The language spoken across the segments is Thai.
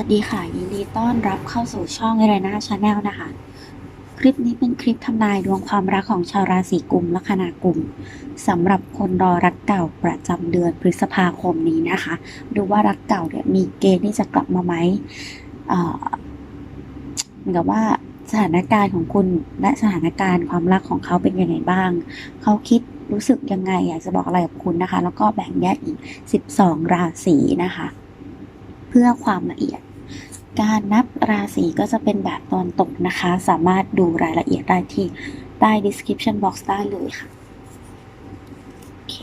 สวัสดีค่ะ ยินดีต้อนรับเข้าสู่ช่องเรนาชาแนลนะคะ คลิปนี้เป็นคลิปทำนายดวงความรักของชาวราศีกุมละคณากุมสำหรับคนรอรักเก่าประจำเดือนพฤษภาคมนี้นะคะ ดูว่ารักเก่าเนี่ยมีเกณฑ์ที่จะกลับมาไหมเอ่อเหมือนกับว่าสถานการณ์ของคุณและสถานการณ์ความรักของเขาเป็นยังไงบ้าง เขาคิดรู้สึกยังไงอยากจะบอกอะไรกับคุณนะคะ แล้วก็แบ่งแยกอีก 12 ราศีนะคะ เพื่อความละเอียด การนับราศีก็จะเป็นแบบตอนตกนะคะ สามารถดูรายละเอียดได้ที่ใต้ description box ได้เลยค่ะ โอเค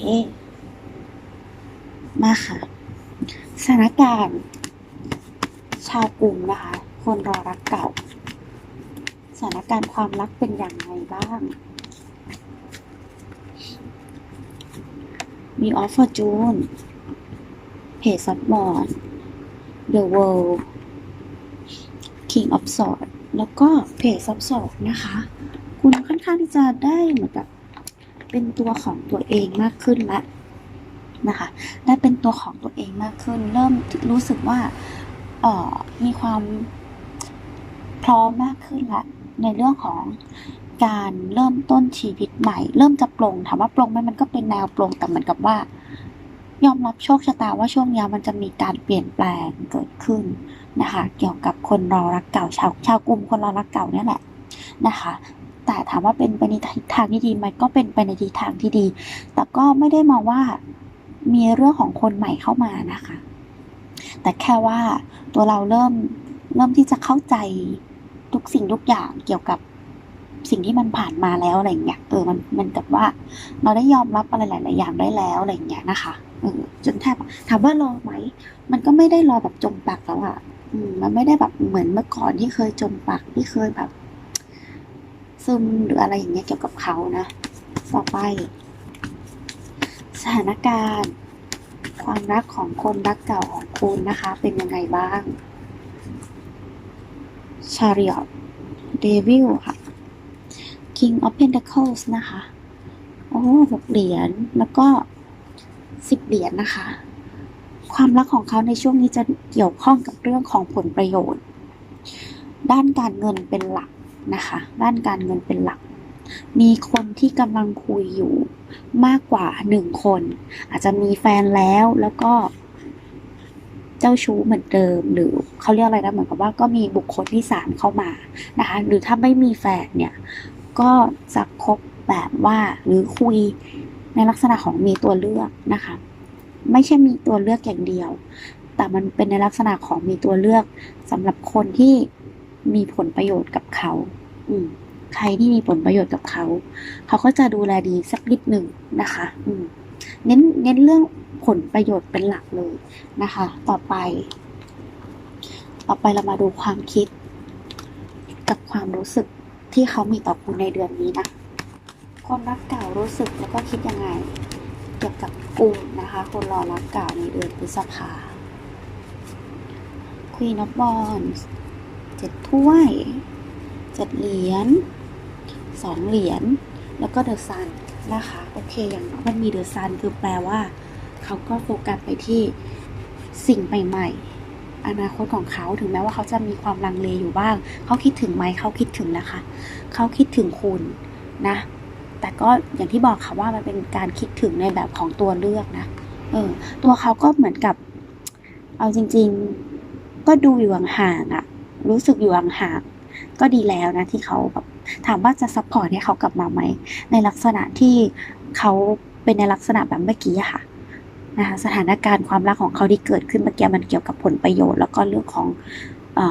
มาค่ะ สถานการณ์ ชาวกรุงนะคะ คนรอรักเก่า สถานการณ์ความรักเป็นอย่างไรบ้าง มีออฟฟอร์จูนเพจซับบอร์ด The World King of Swords แล้วก็เพจซับสอบนะคะ คุณค่อนข้างที่จะได้เหมือนกับเป็นตัวของตัวเองมากขึ้นล้วนะคะได้เป็นตัวของตัวเองมากขึ้น เริ่มรู้สึกว่าเออมีความพร้อมมากขึ้นละในเรื่องของการเริ่มต้นชีวิตใหม่ เริ่มจะปลงถามว่าปลงไหมมันก็เป็นแนวปลงแต่เหมือนกับว่า ยอมรับโชคชะตาว่าช่วงนี้มันจะมีการเปลี่ยนแปลงเกิดขึ้น นะคะ เกี่ยวกับคนรอรักเก่าชาวชาวกลุ่มคนรอรักเก่าเนี่ยแหละนะคะ แต่ถามว่าเป็นไปในทิศทางที่ดีไหมก็เป็นไปในทิศทางที่ดี แต่ก็ไม่ได้มองว่ามีเรื่องของคนใหม่เข้ามานะคะ แต่แค่ว่าตัวเราเริ่มเริ่มที่จะเข้าใจทุกสิ่งทุกอย่างเกี่ยวกับสิ่งที่มันผ่านมาแล้วอะไรอย่างเงี้ย เออ มัน มันกับว่า เราได้ยอมรับอะไรหลาย ๆ อย่างได้แล้วอะไรอย่างเงี้ยนะคะ เออ จนแทบถามว่า รอไหม มันก็ไม่ได้รอแบบจมปักแล้วอะ มันไม่ได้แบบเหมือนเมื่อก่อนที่เคยจมปักที่เคยแบบ ซึมหรืออะไรอย่างเงี้ยเกี่ยวกับเขานะ ต่อไป สถานการณ์ ความรักของคนรักเก่าของคุณนะคะ เป็นยังไงบ้างชาริอ t เดวิลค่ะ King of Pentacles นะคะ โอ้หกเหรียญ แล้วก็สิบเหรียญนะคะ ความรักของเขาในช่วงนี้จะเกี่ยวข้องกับเรื่องของผลประโยชน์ ด้านการเงินเป็นหลักนะคะ ด้านการเงินเป็นหลัก มีคนที่กำลังคุยอยู่มากกว่าหนึ่งคน อาจจะมีแฟนแล้วแล้วก็เจ้าชู้เหมือนเดิม หรือเขาเรียกอะไรนะเหมือนกับว่าก็มีบุคคลที่สามเข้ามานะคะ หรือถ้าไม่มีแฟนเนี่ย ก็จะคบแบบว่าหรือคุยในลักษณะของมีตัวเลือกนะคะ ไม่ใช่มีตัวเลือกอย่างเดียว แต่มันเป็นในลักษณะของมีตัวเลือกสำหรับคนที่มีผลประโยชน์กับเขา อืมใครที่มีผลประโยชน์กับเขา เขาก็จะดูแลดีสักนิดหนึ่งนะคะ อืมเน้นเน้นเรื่องผลประโยชน์เป็นหลักเลยนะคะ ต่อไป ต่อไปเรามาดูความคิด กับความรู้สึกที่เขามีต่อคุณในเดือนนี้นะคนรักเก่ารู้สึกแล้วก็คิดยังไง กี่ยวกับกลุ่มนะคะ คนรอรับกเก่าวในเดือนพฤษภา Queen of Wands เจ็ดถ้วยเจ็ดเหรียญสองเหรียญแล้วก็เดอะซันนะคะ โอเค อย่างน้อยมันมีเดอะซันคือแปลว่า เขาก็โฟกัสไปที่สิ่งใหม่ๆ อนาคตของเขาถึงแม้ว่าเขาจะมีความลังเลอยู่บ้าง เขาคิดถึงไหมเขาคิดถึงนะคะ เขาคิดถึงคุณนะ แต่ก็อย่างที่บอกค่ะว่ามันเป็นการคิดถึงในแบบของตัวเลือกนะเออตัวเขาก็เหมือนกับ เอาจริง ๆ ก็ดูอยู่ห่างๆอะรู้สึกอยู่ห่างๆก็ดีแล้วนะที่เขาแบบถามว่าจะซัพพอร์ตให้เขากลับมาไหมในลักษณะที่เขาเป็นในลักษณะแบบเมื่อกี้ค่ะนะคะสถานการณ์ความรักของเขาที่เกิดขึ้นเมื่อกี้มันเกี่ยวกับผลประโยชน์ แล้วก็เรื่องของอ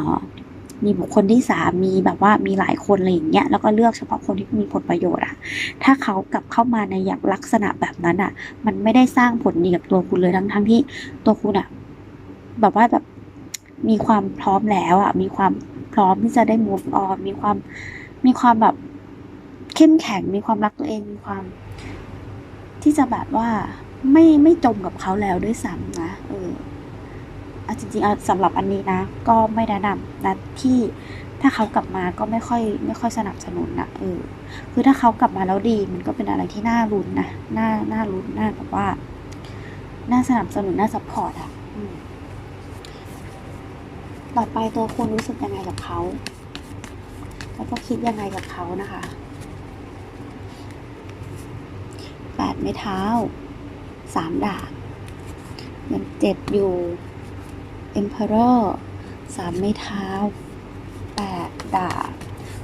มีบุคคลที่สามมีแบบว่ามีหลายคนอะไรอย่างเงี้ยแล้วก็เลือกเฉพาะคนที่มีผลประโยชน์อะถ้าเขากลับเข้ามาในอย่างลักษณะแบบนั้นอะมันไม่ได้สร้างผลดีกับตัวคุณเลยทั้งทั้งที่ตัวคุณอะแบบว่าแบบมีความพร้อมแล้วอะมีความพร้อมที่จะได้ move on มีความมีความแบบเข้มแข็งมีความรักตัวเองมีความ ที่จะแบบว่าไม่ไม่จมกับเขาแล้วด้วยซ้ำนะเออ จริงๆเอาสำหรับอันนี้นะ ก็ไม่แนะนำนะที่ถ้าเขากลับมาก็ไม่ค่อยไม่ค่อยสนับสนุนนะเออคือถ้าเขากลับมาแล้วดี มันก็เป็นอะไรที่น่ารุนนะน่าน่ารุนน่าแบบว่าน่าสนับสนุนน่าซัพพอร์ตอะต่อไปตัวคุณรู้สึกยังไงกับเขาแล้วก็คิดยังไงกับเขานะคะแปดไม้เท้าสามดาบยังเจ็บอยู่ Emperor สามไม้เท้าแปดดาบ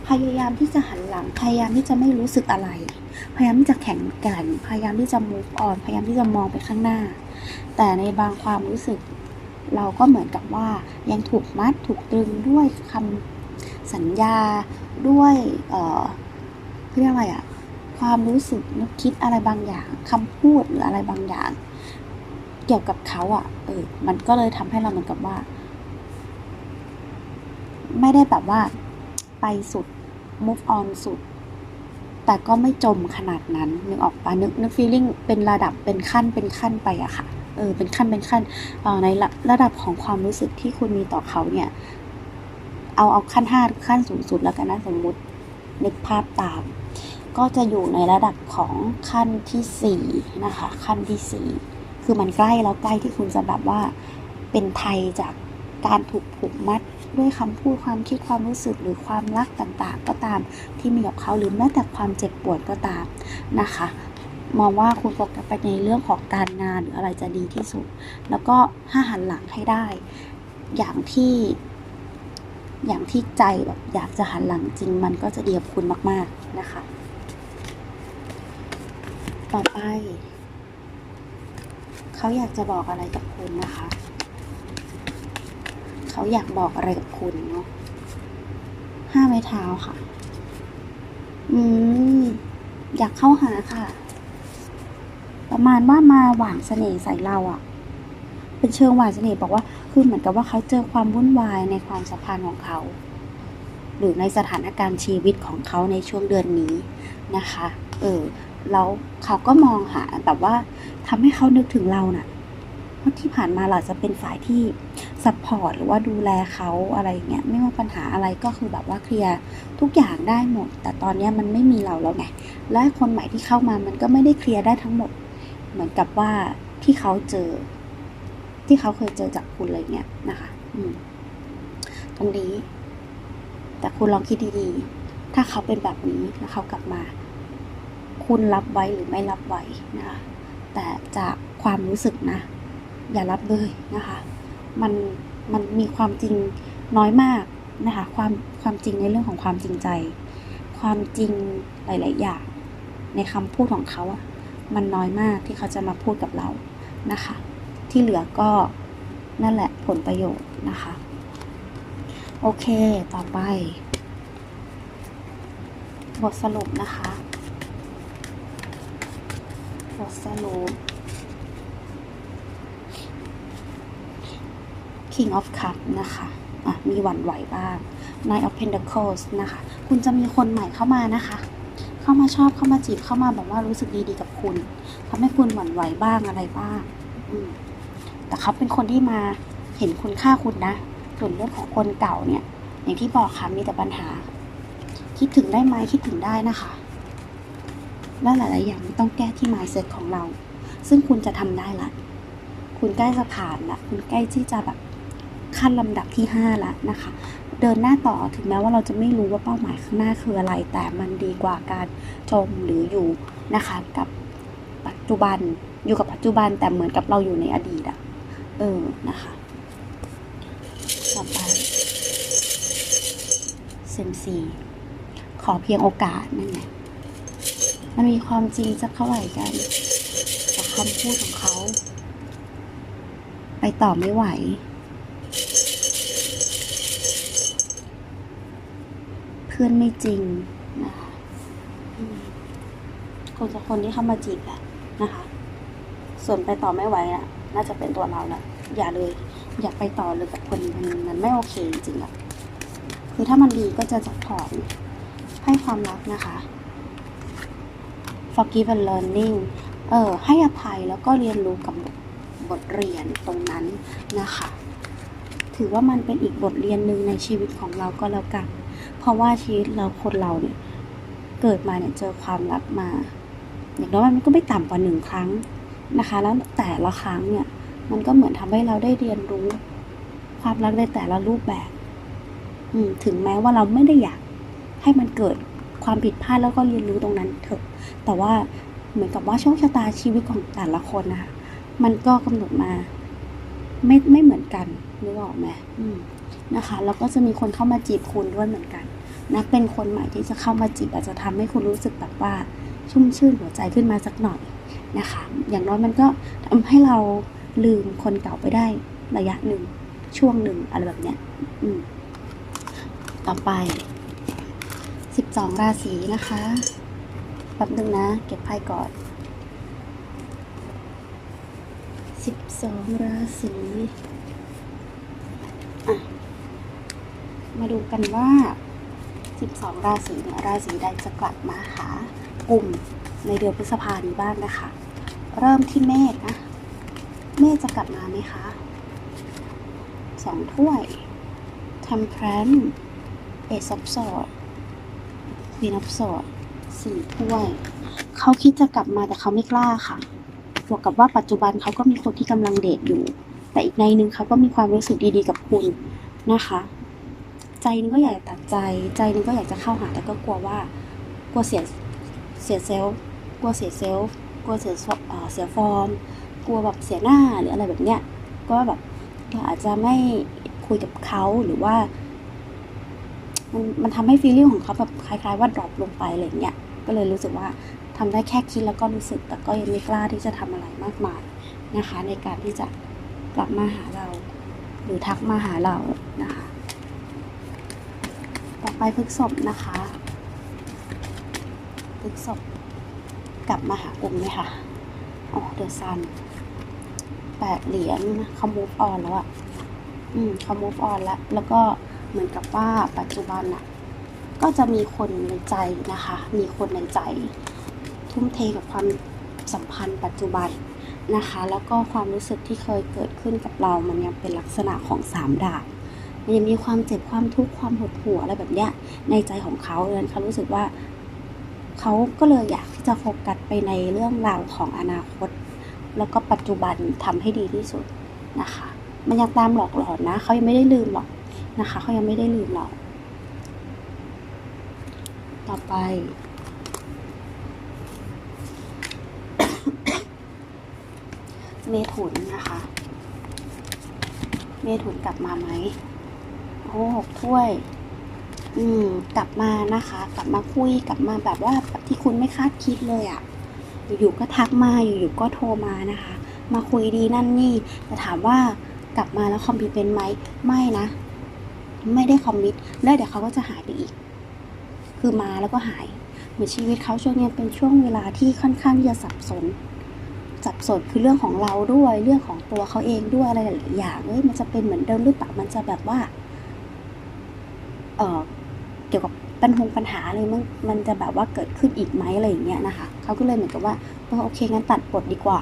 พยายามที่จะหันหลัง พยายามที่จะไม่รู้สึกอะไร พยายามที่จะแข็งกร่งพยายามที่จะ move on พยายามที่จะมองไปข้างหน้า แต่ในบางความรู้สึก เราก็เหมือนกับว่ายังถูกมัดถูกตรึงด้วยคำสัญญาด้วยเอ่อเรียกอะไรอะความรู้สึกนึกคิดอะไรบางอย่างคำพูดหรืออะไรบางอย่าง กี่ยวกับเขาอะเออ มันก็เลยทำให้เราเหมือนกับว่า ไม่ได้แบบว่า ไปสุด move on สุด แต่ก็ไม่จมขนาดนั้น นึกออกปะนึกนึก feeling เป็นระดับเป็นขั้นเป็นขั้นไปอะค่ะ เออ เป็นขั้นเป็นขั้นออในระระดับของความรู้สึกที่คุณมีต่อเขาเนี่ย เอาเอาขั้นห้าขั้นสูงสุดแล้วกันนะสมมุตินึกภาพตาม ก็จะอยู่ในระดับของขั้นที่สี่นะคะ ขั้นที่สี่ คือมันใกล้แล้วใกล้ที่คุณจะแบบว่าเป็นไทยจากการถูกผูกมัดด้วยคำพูดความคิดความรู้สึกหรือความรักต่างๆ ก็ตามที่มีกับเขาหรือแม้แต่ความเจ็บปวดก็ตามนะคะ มองว่าคุณโฟกัสไปในเรื่องของการงานหรืออะไรจะดีที่สุด แล้วก็ห้าหันหลังให้ได้ อย่างที่อย่างที่ใจแบบอยากจะหันหลังจริงมันก็จะเดีกับคุณมาก ๆ นะคะ ต่อไป เขาอยากจะบอกอะไรกับคุณนะคะ เขาอยากบอกอะไรกับคุณเนาะห้าไม้เท้าค่ะ อืม อยากเข้าหาค่ะ ประมาณว่ามาหวานเสน่ห์ใส่เราอะเป็นเชิงหวานเสน่ห์บอกว่า คือเหมือนกับว่าเขาเจอความวุ่นวายในความสัมพันธ์ของเขา หรือในสถานการณ์ชีวิตของเขาในช่วงเดือนนี้นะคะ เออ แล้วเขาก็มองหาแบบว่า ทำให้เขานึกถึงเราน่ะเพราะที่ผ่านมาเราจะเป็นฝ่ายที่ซัพพอร์ตหรือว่าดูแลเขาอะไรเงี้ยไม่ว่าปัญหาอะไรก็คือแบบว่าเคลียร์ทุกอย่างได้หมด แต่ตอนนี้มันไม่มีเราแล้วไงและคนใหม่ที่เข้ามามันก็ไม่ได้เคลียร์ได้ทั้งหมด เหมือนกับว่าที่เขาเจอ ที่เขาเคยเจอจากคุณอะไรเงี้ยนะคะ อืม ตรงนี้ แต่คุณลองคิดดีๆ ถ้าเขาเป็นแบบนี้แล้วเขากลับมา คุณรับไว้หรือไม่รับไว้นะคะ แต่จากความรู้สึกนะ อย่ารับเลยนะคะ มันมันมีความจริงน้อยมากนะคะ ความความจริงในเรื่องของความจริงใจ ความจริงหลาย ๆ อย่าง ในคำพูดของเขาอะมันน้อยมากที่เขาจะมาพูดกับเรานะคะ ที่เหลือก็นั่นแหละผลประโยชน์นะคะ โอเคต่อไป บทสรุปนะคะ บทสรุป King of Cup นะคะอะมีหวั่นไหวบ้าง Nine of Pentacles นะคะ คุณจะมีคนใหม่เข้ามานะคะ เข้ามาชอบเข้ามาจีบเข้ามาแบบว่ารู้สึกดีๆกับคุณทำให้คุณหวั่นไหวบ้างอะไรบ้างแต่เขาเป็นคนที่มาเห็นคุณค่าคุณนะส่วนเรื่องของคนเก่าเนี่ย อย่างที่บอกค่ะมีแต่ปัญหา คิดถึงได้ไหมคิดถึงได้นะคะ และหลายๆอย่างต้องแก้ที่ mindset ของเรา ซึ่งคุณจะทำได้ละ คุณใกล้จะผ่านละ คุณใกล้ที่จะแบบขั้นลำดับที่ห้าละนะคะ เดินหน้าต่อถึงแม้ว่าเราจะไม่รู้ว่าเป้าหมายข้างหน้าคืออะไร แต่มันดีกว่าการจมหรืออยู่นะคะกับปัจจุบันอยู่กับปัจจุบันแต่เหมือนกับเราอยู่ในอดีตอะเออนะคะต่อไปเซมซีขอเพียงโอกาสนั่นไง มันมีความจริงสักเท่าไหร่กันกับคำพูดของเขา ไปต่อไม่ไหว เพื่อนไม่จริงนะคะคนสักคนที่เข้ามาจีบแหละนะคะ ส่วนไปต่อไม่ไหวน่ะน่าจะเป็นตัวเราแหละอย่าเลย อย่าไปต่อเลยกับคนมันมันไม่โอเคจริงๆอะคือถ้ามันดีก็จะจัดพอร์ตให้ความรักนะคะ forgive and learning เออให้อภัยแล้วก็เรียนรู้กับบทเรียนตรงนั้นนะคะ ถือว่ามันเป็นอีกบทเรียนหนึ่งในชีวิตของเราก็แล้วกัน เพราะว่าชีวิตเราคนเราเนี่ยเกิดมาเนี่ยเจอความรักมา อย่างน้อยมันก็ไม่ต่ำกว่าหนึ่งครั้งนะคะ แล้วแต่ละครั้งเนี่ยมันก็เหมือนทำให้เราได้เรียนรู้ ความรักในแต่ละรูปแบบ อืถึงแม้ว่าเราไม่ได้อยากให้มันเกิด ความผิดพลาดแล้วก็เรียนรู้ตรงนั้นเถอะ แต่ว่าเหมือนกับว่าโชคชะตาชีวิตของแต่ละคนนะคะมันก็กำหนดมา ไม่ไม่เหมือนกันนึกออกไหมมนะคะแล้วก็จะมีคนเข้ามาจีบคุณด้วยเหมือนกันนะเป็นคนใหม่ที่จะเข้ามาจีบอาจจะทำให้คุณรู้สึกแบบว่า ชุ่มชื่นหัวใจขึ้นมาสักหน่อยนะคะ อย่างน้อยมันก็ทำให้เราลืมคนเก่าไปได้ระยะหนึ่งช่วงหนึ่งอะไรแบบเนี้ย อืม ต่อไป 12 ราศีนะคะแป๊บนึงนะ เก็บไพ่ก่อน 12 ราศีมาดูกันว่า 12 ราศีเนี่ยราศีใดจะกลับมาหากลุ่มในเดือนพฤษภานี้บ้างนะคะ เริ่มที่เมษนะ เมษจะกลับมาไหมคะสองถ้วย temperance ace of swords queen of swords สี่ ถ้วย เขาคิดจะกลับมาแต่เขาไม่กล้าค่ะ บวกกับว่าปัจจุบันเขาก็มีคนที่กำลังเดทอยู่ แต่อีกในหนึ่งเขาก็มีความรู้สึกดีๆกับคุณนะคะ ใจนึงก็อยากตัดใจ ใจนึงก็อยากจะเข้าหาแต่ก็กลัวว่ากลัวเสียเสียเซลล์กลัวเสียเซลล์กลัวเสียเอ่อเสียฟอร์ม กลัวแบบเสียหน้าหรืออะไรแบบเนี้ย ก็แบบเราอาจจะไม่คุยกับเขาหรือว่า มันมันทำให้ฟีลลิ่งของเขาแบบคล้าย ๆ ว่าดรอปลงไปอะไรเงี้ยก็เลยรู้สึกว่าทำได้แค่คิดแล้วก็รู้สึก แต่ก็ยังไม่กล้าที่จะทำอะไรมากมายนะคะ ในการที่จะกลับมาหาเรา หรือทักมาหาเรานะคะ ต่อไปพฤกษบนะคะพฤกษบกลับมาหากลุ่มไหมคะอ๋อเดอะซันแปดเหรียญเขา move on แล้วอะอืมเขา move on แล้ว แล้วก็ เหมือนกับว่าปัจจุบันอะก็จะมีคนในใจนะคะ มีคนในใจ ทุ่มเทกับความสัมพันธ์ปัจจุบันนะคะ แล้วก็ความรู้สึกที่เคยเกิดขึ้นกับเรา มันยังเป็นลักษณะของสามดาบมันยังมีความเจ็บความทุกข์ความหดหู่อะไรแบบเนี้ยในใจของเขาดังนั้นเขารู้สึกว่าเขาก็เลยอยากที่จะโฟกัสไปในเรื่องราวของอนาคต แล้วก็ปัจจุบันทำให้ดีที่สุดนะคะ มันยังตามหลอกหลอนนะเขายังไม่ได้ลืมหรอก นะคะเขายังไม่ได้ลืมเรา ต่อไป เมถุนนะคะ เมถุนกลับมาไหมโอ้หกถ้วย อืม กลับมานะคะ กลับมาคุยกลับมาแบบว่าแบบที่คุณไม่คาดคิดเลยอะ่ะอยู่ๆก็ทักมาอยู่ๆก็โทรมานะคะ มาคุยดีนั่นนี่แต่ถามว่ากลับมาแล้วคอมมิตเป็นไหมไม่นะ ไม่ได้คอมมิตแล้วเดี๋ยวเขาก็จะหายไปอีก คือมาแล้วก็หายเหมือนชีวิตเขาช่วงนี้เป็นช่วงเวลาที่ค่อนข้างที่จะสับสนสับสนคือเรื่องของเราด้วยเรื่องของตัวเขาเองด้วยอะไรหลายอย่างเอ้ยมันจะเป็นเหมือนเดิมหรือเปล่ามันจะแบบว่า เออเกี่ยวกับปัญหาปัญหาอะไรมันมันจะแบบว่าเกิดขึ้นอีกไหมอะไรอย่างเงี้ยนะคะเขาก็เลยเหมือนกับว่าโอเคงั้นตัดบทดีกว่า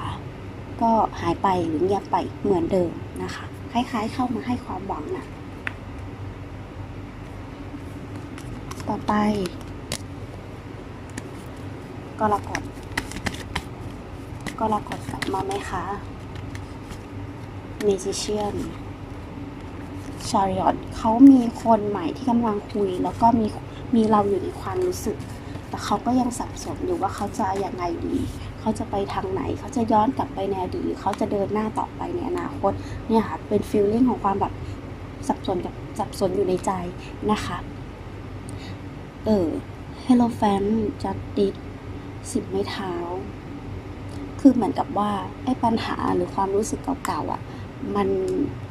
ก็หายไปหรือเงียบไปเหมือนเดิมนะคะ คล้ายๆ เข้ามาให้ความหวังนะ ต่อไปก็รกดก็รกดกลับมาไหมคะ Magician ชาริอตเขามีคนใหม่ที่กำลังคุย แล้วก็มีมีเราอยู่ในความรู้สึก แต่เขาก็ยังสับสนอยู่ว่าเขาจะยังไงดี เขาจะไปทางไหน เขาจะย้อนกลับไปในอดีตเขาจะเดินหน้าต่อไปในอนาคตเนี่ยค่ะเป็นฟีลลิ่งของความแบบสับสนกับสับสนอยู่ในใจนะคะ เออ Hello Fan จัดดิดสิบไม้เท้า คือเหมือนกับว่าไอ้ปัญหาหรือความรู้สึกเก่าๆอะ มัน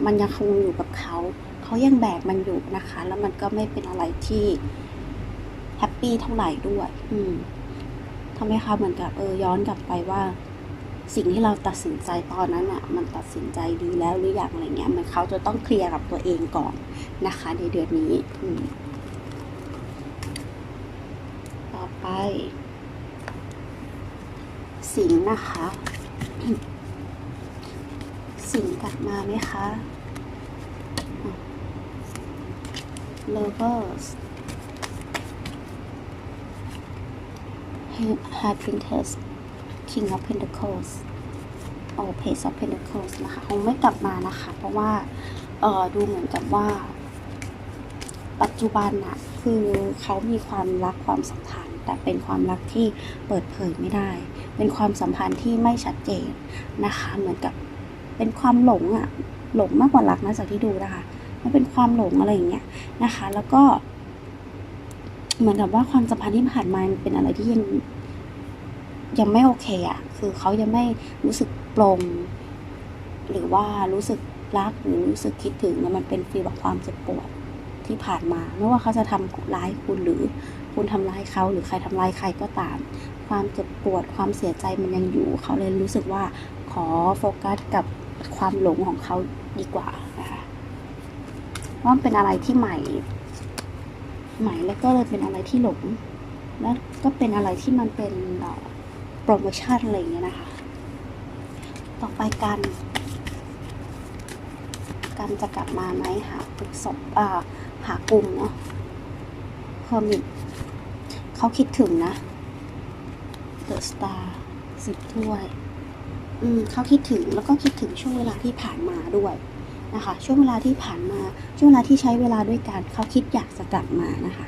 มันยังคงอยู่กับเขา เขายังแบกมันอยู่นะคะ แล้วมันก็ไม่เป็นอะไรที่แฮปปี้เท่าไหร่ด้วย อืมทำให้เขาเหมือนกับเออย้อนกลับไปว่า สิ่งที่เราตัดสินใจตอนนั้นอะ มันตัดสินใจดีแล้วหรือยังอะไรเงี้ย มันเขาจะต้องเคลียร์กับตัวเองก่อนนะคะ ในเดือนนี้ อืม ต่อไป สิงนะคะ สิงกลับมาไหมคะ lovers high princess king of pentacles โอ้ page of pentacles นะคะคงไม่กลับมานะคะ เพราะว่าเออดูเหมือนกับว่า ปัจจุบันอะคือเขามีความรักความสัมพันธ์ แต่เป็นความรักที่เปิดเผยไม่ได้ เป็นความสัมพันธ์ที่ไม่ชัดเจนนะคะ เหมือนกับเป็นความหลงอะหลงมากกว่ารักนะจากที่ดูนะคะ มันเป็นความหลงอะไรอย่างเงี้ยนะคะ แล้วก็ เหมือนกับว่าความสัมพันธ์ที่ผ่านมามันเป็นอะไรที่ยังยังไม่โอเคอะคือเขายังไม่รู้สึกปลงหรือว่ารู้สึกรักหรือรู้สึกคิดถึงเนี่ยมันเป็นฟีลแบบความเจ็บปวดที่ผ่านมา ไม่ว่าเขาจะทำร้ายคุณหรือ คุณทำร้ายเขาหรือใครทำร้ายใครก็ตาม ความเจ็บปวดความเสียใจมันยังอยู่ เขาเลยรู้สึกว่าขอโฟกัสกับความหลงของเขาดีกว่านะคะว่าเป็นอะไรที่ใหม่ ใหม่แล้วก็เลยเป็นอะไรที่หลงแล้วก็เป็นอะไรที่มันเป็นโปรโมชั่นอะไรอย่างเงี้ยนะคะ ต่อไปกันกันจะกลับมาไหมหาปรึกษบอ่าหากลุ่มเนาะเฮอร์มิต เขาคิดถึงนะเดอะสตาร์สิบถ้วย อืมเขาคิดถึงแล้วก็คิดถึงช่วงเวลาที่ผ่านมาด้วยนะคะ ช่วงเวลาที่ผ่านมา ช่วงเวลาที่ใช้เวลาด้วยกันเขาคิดอยากจะกลับมานะคะ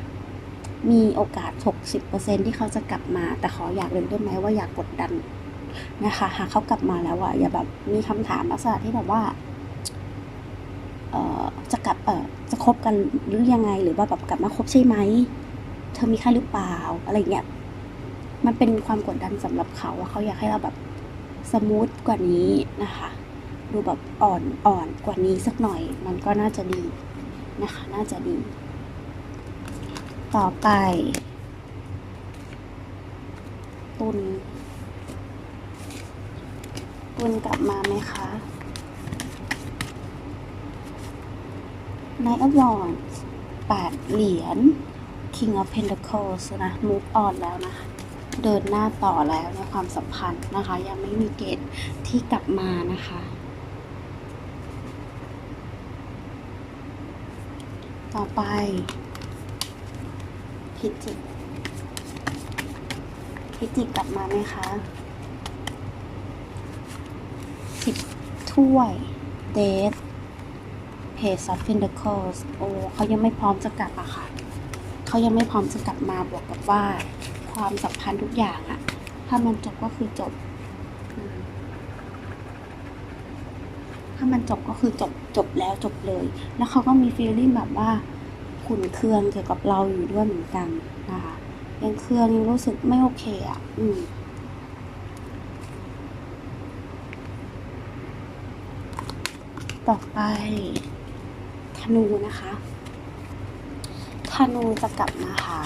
มีโอกาส 60%ที่เขาจะกลับมา แต่ขออยากเรียนด้วยไหมว่าอยากกดดันนะคะหากเขากลับมาแล้วอะอย่าแบบมีคำถามลักษณะที่แบบว่าเอ่อจะกลับเอ่อจะคบกันหรือยังไงหรือว่าแบบกลับมาคบใช่ไหม เธอมีใครหรือเปล่าอะไรเงี้ยมันเป็นความกดดันสำหรับเขาว่าเขาอยากให้เราแบบสมูทกว่านี้นะคะดูแบบอ่อนอ่อนกว่านี้สักหน่อย มันก็น่าจะดีนะคะ น่าจะดี ต่อไป ตุน ตุนกลับมาไหมคะ Knight of Wands แปดเหรียญ King of Pentacles นะ move on แล้วนะคะเดินหน้าต่อแล้วในความสัมพันธ์นะคะ ยังไม่มีเกณฑ์ที่กลับมานะคะ ต่อไปพิจิกพิจิกกลับมาไหมคะสิบถ้วยเดท Page of Pentacles โอ้เขายังไม่พร้อมจะกลับอะค่ะ เขายังไม่พร้อมจะกลับมาบวกกับว่าความสัมพันธ์ทุกอย่างอะถ้ามันจบก็คือจบ ถ้ามันจบก็คือจบจบแล้วจบเลย แล้วเขาก็มีฟีลลิ่งแบบว่าขุนเคืองเกี่ยวกับเราอยู่ด้วยเหมือนกันนะคะยังเคืองยังรู้สึกไม่โอเคอะอืมต่อไปธนูนะคะ นูจะกลับมาหา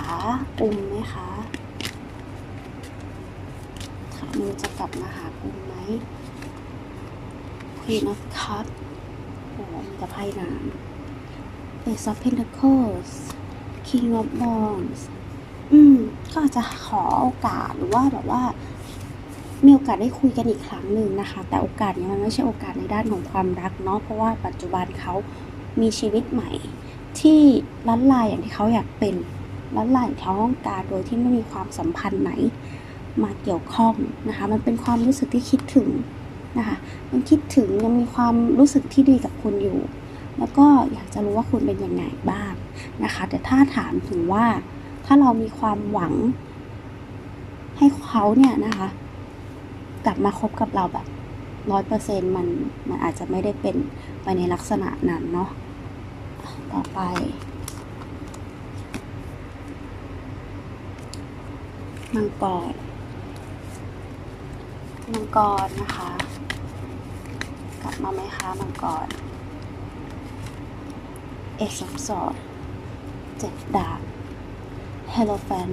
กุมไหมคะธนูจะกลับมาหากุมไหม Queen of Cups โอ้มีแต่ไพ่น้ำ Ace of Pentacles King of Wands อืม ก็อาจจะขอโอกาสหรือว่าแบบว่า มีโอกาสได้คุยกันอีกครั้งหนึ่งนะคะ แต่โอกาสเนี้ยมันไม่ใช่โอกาสในด้านของความรักเนาะ เพราะว่าปัจจุบันเขามีชีวิตใหม่ ที่ล้านลายอย่างที่เขาอยากเป็นล้านลายอย่างที่เขาต้องการโดยที่ไม่มีความสัมพันธ์ไหนมาเกี่ยวข้องนะคะ มันเป็นความรู้สึกที่คิดถึงนะคะ มันคิดถึงยังมีความรู้สึกที่ดีกับคุณอยู่ แล้วก็อยากจะรู้ว่าคุณเป็นยังไงบ้างนะคะ แต่ถ้าถามถึงว่าถ้าเรามีความหวัง ให้เขาเนี่ยนะคะ กลับมาคบกับเราแบบร้อยเปอร์เซ็นต์มันมันอาจจะไม่ได้เป็นไปในลักษณะนั้นเนาะ ต่อไป มังกร มังกรนะคะ กลับมาไหมคะมังกร เอกสองสอดเจ็ดดาบเฮโลแฟน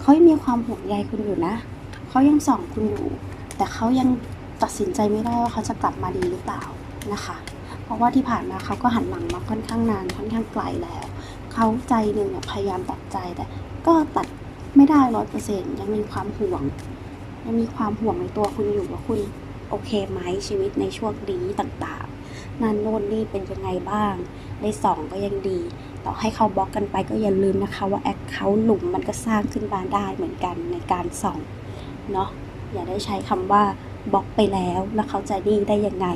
เขายังมีความห่วงใยคุณอยู่นะ เขายังส่องคุณอยู่ แต่เขายังตัดสินใจไม่ได้ว่าเขาจะกลับมาดีหรือเปล่านะคะ เพราะว่าที่ผ่านมาเขาก็หันหลังมาค่อนข้างนานค่อนข้างไกลแล้ว เขาใจหนึ่งพยายามตัดใจแต่ก็ตัดไม่ได้ร้อยเปอร์เซ็นยังมีความห่วง ยังมีความห่วงในตัวคุณอยู่ว่าคุณโอเคไหมชีวิตในช่วงนี้ต่างๆนั่นโน่นนี่เป็นยังไงบ้างในสองก็ยังดี ต่อให้เขาบล็อกกันไปก็อย่าลืมนะคะ ว่าแอคเคาท์หลุมมันก็สร้างขึ้นมาได้เหมือนกันในการส่องเนาะอย่าได้ใช้คำว่าบล็อกไปแล้วแล้วเขาจะดีได้ยังไง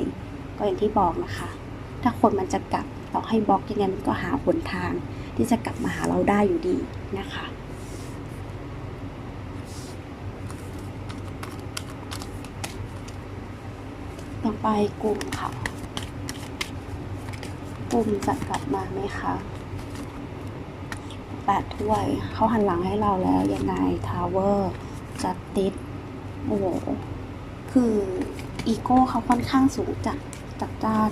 ก็อย่างที่บอกนะคะ ถ้าคนมันจะกลับต่อให้บล็อกยังไงมันก็หาหนทาง ที่จะกลับมาหาเราได้อยู่ดีนะคะต่อไปกลุ่มค่ะ กลุ่มจะกลับมาไหมคะแปดถ้วยเขาหันหลังให้เราแล้วยังไงทาวเวอร์จัดติดโอ้โหคืออีโก้เขาค่อนข้างสูงจัดจัดจ้าน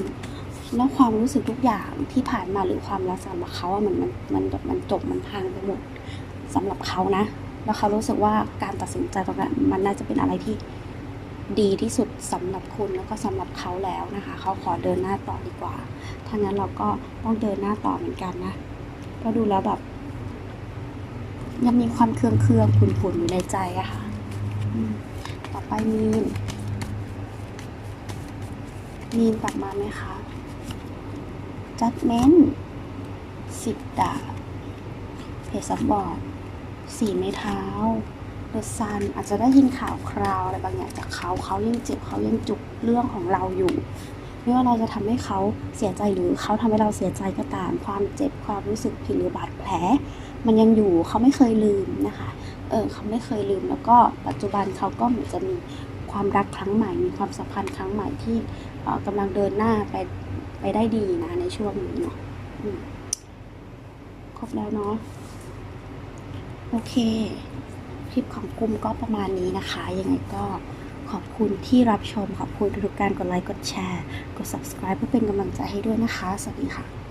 แล้วความรู้สึกทุกอย่างที่ผ่านมาหรือความรักสำหรับเขาอะมันมันมันมันจบมันพังไปหมดสำหรับเขานะ แล้วเขารู้สึกว่าการตัดสินใจตรงนั้นมันน่าจะเป็นอะไรที่ดีที่สุดสำหรับคุณแล้วก็สำหรับเขาแล้วนะคะ เขาขอเดินหน้าต่อดีกว่าถ้างั้นเราก็ต้องเดินหน้าต่อเหมือนกันนะก็ดูแล้วแบบ ยังมีความเคืองเคืองขุนขุนอยู่ในใจอะค่ะต่อไปมีนมีนกลับมาไหมคะ judgment สิบดาบเพจซับบอร์ดสี่ไม้เท้าเดอะซันอาจจะได้ยินข่าวคราวอะไรบางอย่างจากเขาเขายังเจ็บเขายังจุกเรื่องของเราอยู่ ไม่ว่าเราจะทำให้เขาเสียใจหรือเขาทำให้เราเสียใจก็ตาม ความเจ็บความรู้สึกผิดหรือบาดแผล มันยังอยู่เขาไม่เคยลืมนะคะ เออเขาไม่เคยลืมแล้วก็ปัจจุบันเขาก็เหมือนจะมีความรักครั้งใหม่ มีความสัมพันธ์ครั้งใหม่ที่ออกำลังเดินหน้าไป ไปได้ดีนะในช่วงนี้เนาะอืมครบแล้วเนาะโอเค คลิปของกลุ่มก็ประมาณนี้นะคะ ยังไงก็ขอบคุณที่รับชม ขอบคุณทุกการกดไลค์ กดแชร์ กด subscribe เพื่อเป็นกำลังใจให้ด้วยนะคะ สวัสดีค่ะ